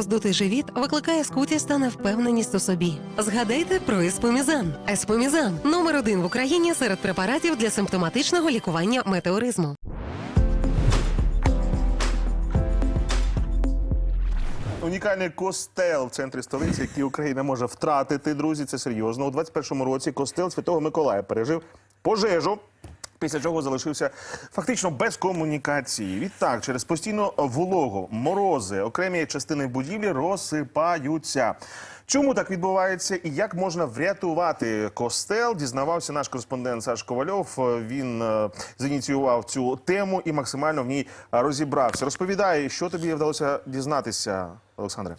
роздутий живіт викликає скутість та невпевненість у собі. Згадайте про еспомізан. Еспомізан номер один в Україні серед препаратів для симптоматичного лікування метеоризму. Унікальний костел в центрі столиці, який Україна може втратити, друзі. Це серйозно. У 21-му році костел Святого Миколая пережив пожежу. Після чого залишився фактично без комунікації. Відтак, через постійну вологу, морози, окремі частини будівлі розсипаються. Чому так відбувається і як можна врятувати костел? Дізнавався наш кореспондент Саш Ковальов. Він е, зініціював цю тему і максимально в ній розібрався. Розповідає, що тобі вдалося дізнатися, Олександре.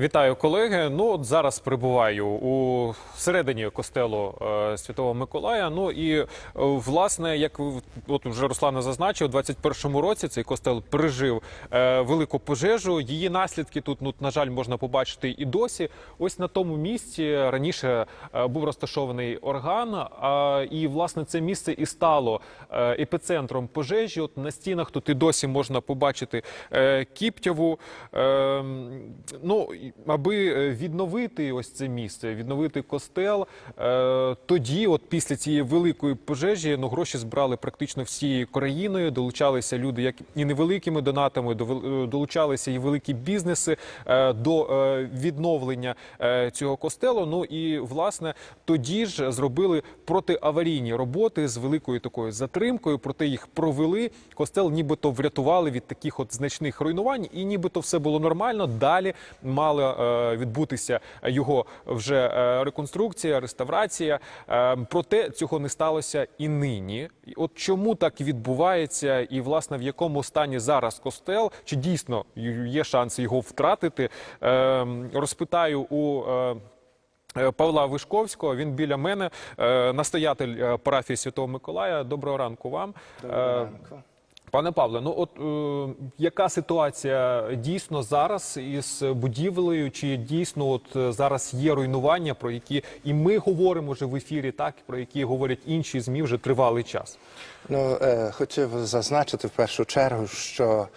Вітаю, колеги. Ну от зараз прибуваю у середині костелу е, Святого Миколая. Ну і е, власне, як от вже Руслана зазначив, у 21-му році цей костел пережив е, велику пожежу. Її наслідки тут, ну на жаль, можна побачити і досі. Ось на тому місці раніше е, був розташований орган, а, і власне це місце і стало е, епіцентром пожежі. От на стінах тут і досі можна побачити е, кіптяву. Е, ну, і аби е, відновити ось це місце, відновити костел, е, тоді, от після цієї великої пожежі, ну гроші збрали практично всією країною. Долучалися люди, як і невеликими донатами, е, долучалися і великі бізнеси до відновлення цього костелу. Ну і власне тоді ж зробили протиаварійні роботи з великою такою затримкою. Проте їх провели. Костел нібито врятували від таких от значних руйнувань, і нібито все було нормально. Далі мала е, відбутися його вже е, реконструкція, реставрація. Е, проте цього не сталося і нині. От чому так відбувається, і власне в якому стані зараз костел? Чи дійсно є шанс його втратити? Розпитаю у. Павла Вишковського. Він біля мене, настоятель парафії Святого Миколая. Доброго ранку вам. Е, Пане Павле, ну от е, яка ситуація дійсно зараз із будівлею? Чи дійсно от е, зараз є руйнування, про які і ми говоримо вже в ефірі, так про які говорять інші змі вже тривалий час? Ну, е, хотів зазначити в першу чергу, що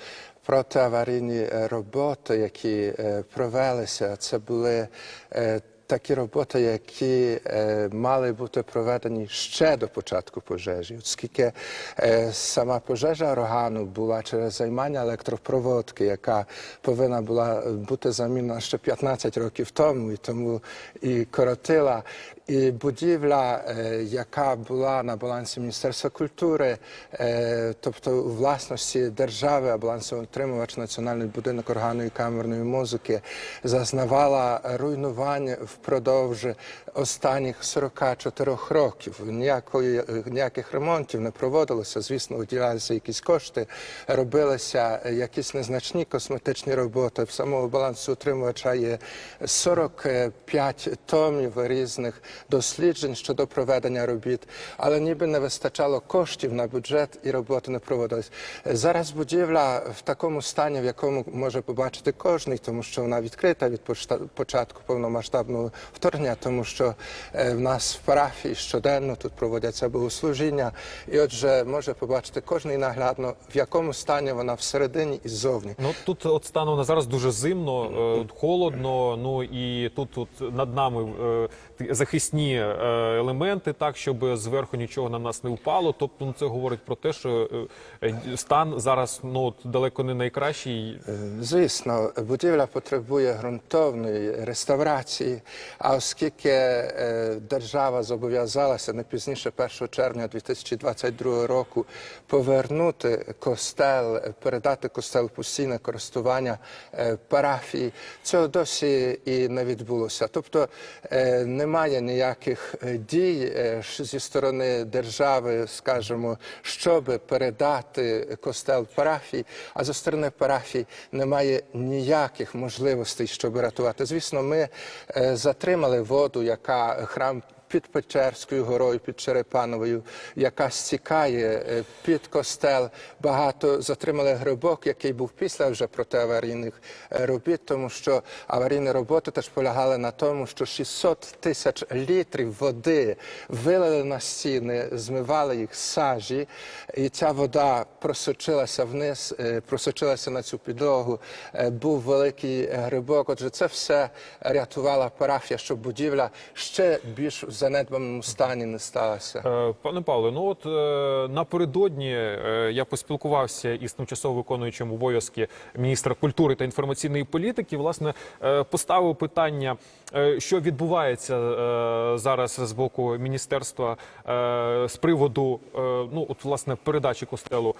протиаварійні е, роботи, які е, провелися, це були е, такі роботи, які е, мали бути проведені ще до початку пожежі, оскільки е, сама пожежа органу була через займання електропроводки, яка повинна була бути замінена ще 15 років тому, і тому і коротила. І будівля, е, яка була на балансі Міністерства культури, е, тобто у власності держави, а балансоутримувач Національний будинок органної камерної музики, зазнавала руйнувань впродовж останніх 44 років. Ніякої, ніяких ремонтів не проводилося. Звісно, виділялися якісь кошти, робилися якісь незначні косметичні роботи. В самого балансоутримувача є 45 томів різних досліджень щодо проведення робіт, але ніби не вистачало коштів на бюджет і роботи не проводились. Зараз будівля в такому стані, в якому може побачити кожний, тому що вона відкрита від початку повномасштабного вторгнення, тому що е, в нас в парафії щоденно тут проводяться богослужіння, і отже може побачити кожний наглядно, в якому стані вона всередині і ззовні. Ну тут от станом на зараз дуже зимно, е, холодно. Ну і тут, тут над нами е, захисні елементи, так щоб зверху нічого на нас не впало. Тобто, ну це говорить про те, що стан зараз ну далеко не найкращий. Звісно, будівля потребує ґрунтовної реставрації. А оскільки е, держава зобов'язалася не пізніше 1 червня 2022 року повернути костел, передати костел постійне користування е, парафії, цього досі і не відбулося. Тобто е, немає ніяких дій зі сторони держави, скажімо, щоб передати костел парафії, а зі сторони парафії немає ніяких можливостей, щоб рятувати. Звісно, ми е, затримали воду, яка храм під Печерською горою, під Черепановою, яка стікає е, під костел. Багато затримали грибок, який був після вже протиаварійних е, робіт, тому що аварійні роботи теж полягали на тому, що 600 тисяч літрів води вилили на стіни, змивали їх сажі, і ця вода просочилася вниз, е, просочилася на цю підлогу. Був великий грибок. Отже, це все рятувала парафія, щоб будівля ще більш занедбаному стані не сталася. Е, Пане Павле, ну от е, напередодні е, я поспілкувався із тимчасово виконуючим обов'язки міністра культури та інформаційної політики. Власне, поставив питання, що відбувається зараз з боку міністерства з приводу ну от власне передачі костелу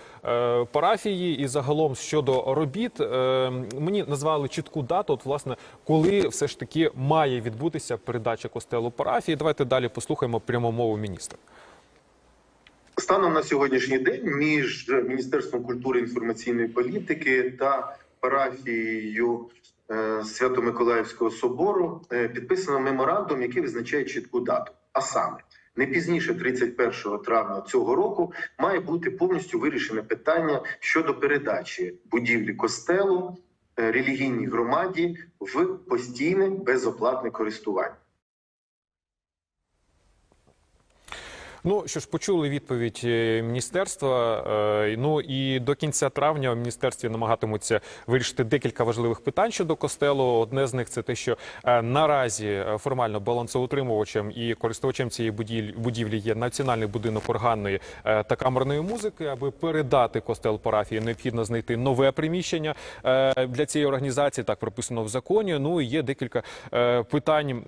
парафії і загалом щодо робіт. Мені назвали чітку дату. От власне, коли все ж таки має відбутися передача костелу парафії. Давайте далі послухаємо пряму мову міністра. Станом на сьогоднішній день між Міністерством культури і інформаційної політики та парафією е, Свято-Миколаївського собору е, підписано меморандум, який визначає чітку дату. А саме не пізніше 31 травня цього року має бути повністю вирішене питання щодо передачі будівлі костелу е, релігійній громаді в постійне безоплатне користування. Ну що ж, почули відповідь е, міністерства. е, Ну і до кінця травня в міністерстві намагатимуться вирішити декілька важливих питань щодо костелу. Одне з них це те, що е, наразі формально балансоутримувачем і користувачем цієї будівлі, є національний будинок органної та камерної музики. Аби передати костел парафії, необхідно знайти нове приміщення для цієї організації. Так прописано в законі. Ну і є декілька питань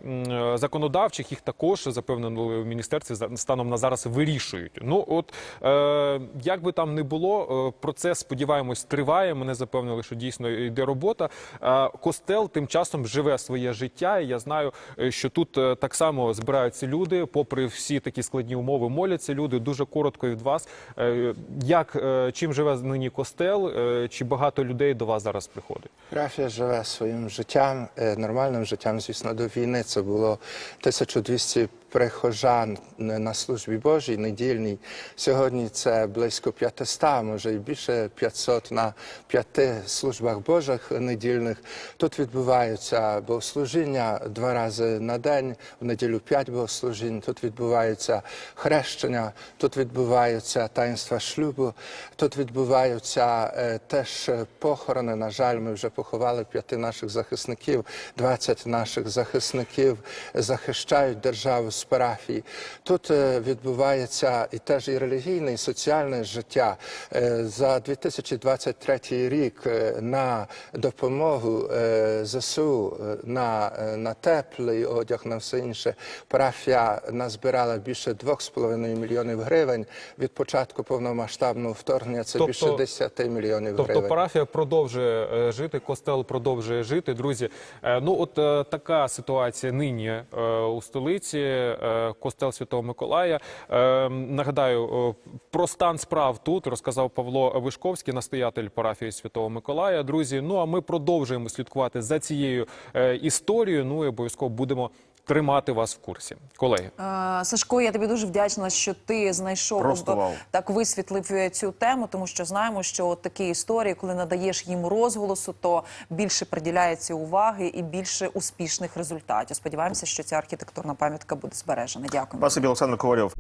законодавчих. Їх також запевнили в міністерстві станом на зараз вирішують. Ну от е, як би там не було, е, процес сподіваємось триває. Мене запевнили, що дійсно йде робота. Е, костел тим часом живе своє життя. І я знаю, е, що тут е, так само збираються люди, попри всі такі складні умови, моляться люди. Дуже коротко від вас. Е, як е, чим живе нині костел? Е, чи багато людей до вас зараз приходить? Парафія живе своїм життям, нормальним життям, звісно, до війни. Це було 1200 прихожан на службі Божій недільній. Сьогодні це близько 500, може і більше 500 на п'яти службах Божих недільних. Тут відбуваються богослужіння два рази на день, в неділю п'ять богослужінь. Тут відбуваються хрещення, тут відбуваються таїнства шлюбу, тут відбуваються е, теж похорони. На жаль, ми вже поховали п'яти наших захисників, 20 наших захисників захищають державу з парафії. Тут е, відбувається і теж і релігійне, і соціальне життя. Е, За 2023 рік е, на допомогу ЗСУ, на, на теплий одяг, на все інше, парафія назбирала більше 2,5 мільйонів гривень. Від початку повномасштабного вторгнення це Тобто- більше 10 мільйонів Тобто гривень. парафія продовжує жити, костел продовжує жити. Друзі, ну от така ситуація нині у столиці. Е, Костел Святого Миколая. Е, Нагадаю, е, про стан справ тут розказав Павло Вишковський, настоятель парафії Святого Миколая. Друзі, ну а ми продовжуємо слідкувати за цією історією. Ну і обов'язково будемо тримати вас в курсі, колеги. Е, Сашко, я тобі дуже вдячна, що ти знайшов Просто вау. так висвітлив е, цю тему, тому що знаємо, що от такі історії, коли надаєш їм розголосу, то більше приділяється уваги і більше успішних результатів. Сподіваємося, що ця архітектурна пам'ятка буде збережена. Дякую. Спасибі, Олександр Ковальов.